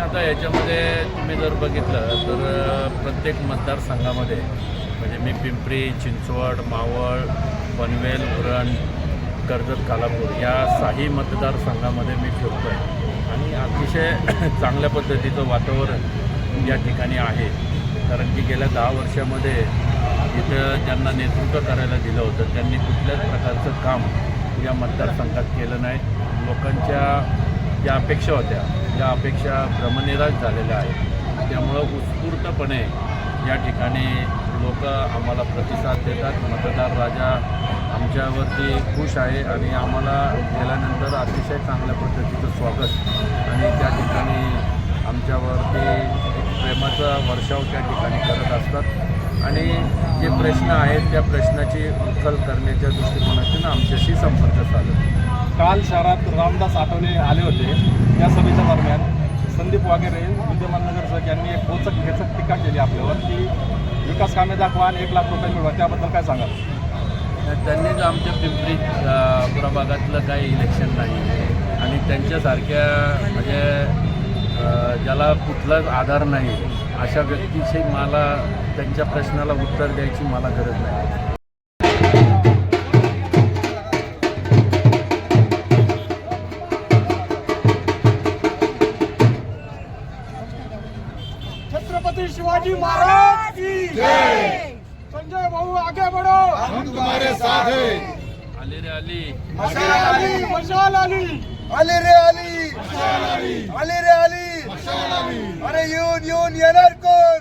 आता याच्यामध्ये तुम्ही जर बघितलं तर प्रत्येक मतदारसंघामध्ये म्हणजे मी पिंपरी चिंचवड मावळ पनवेल उरण कर्जत कालापूर या साही मतदारसंघामध्ये मी फिरतो आहे आणि अतिशय चांगल्या पद्धतीचं वातावरण या ठिकाणी आहे. कारण की गेल्या दहा वर्षामध्ये इथं ज्यांना नेतृत्व करायला दिलं होतं त्यांनी कुठल्याच प्रकारचं काम या मतदारसंघात केलं नाही. लोकांच्या ज्या अपेक्षा होत्या या अपेक्षा भ्रमनिराश झालेल्या आहेत त्यामुळं उत्स्फूर्तपणे या ठिकाणी लोक आम्हाला प्रतिसाद देतात. मतदार राजा आमच्यावरती खुश आहे आणि आम्हाला गेल्यानंतर अतिशय चांगल्या पद्धतीचं स्वागत आणि त्या ठिकाणी आमच्यावरती एक प्रेमाचा वर्षाव त्या ठिकाणी करत असतात. आणि जे प्रश्न आहेत त्या प्रश्नाची उकल करण्याच्या दृष्टिकोनात पद्धतीनं आमच्याशी संपर्क साधत. काल शहरात रामदास आठवले आले होते. या सभेच्या दरम्यान संदीप वागेरे विद्यमान नगरसेवक यांनी एक पोचक खेचक टीका केली आपल्यावर की विकास कामे दाखवा आणि एक लाख रुपये मिळवा. त्याबद्दल काय सांगाल? त्यांनीच आमच्या पिंपरी प्रभागातलं काही इलेक्शन नाही. आणि त्यांच्यासारख्या म्हणजे ज्याला कुठलाच आधार नाही अशा व्यक्तीशी मला त्यांच्या प्रश्नाला उत्तर द्यायची मला गरज नाही. छत्रपति शिवाजी महाराज की संजय भाऊ आगे बढ़ो. हम तुम्हारे साथ हैं. आली रे आली. मशाल अली मशाल अली अली रे अली अली रे अली अरे येऊन येऊन येणार कोण?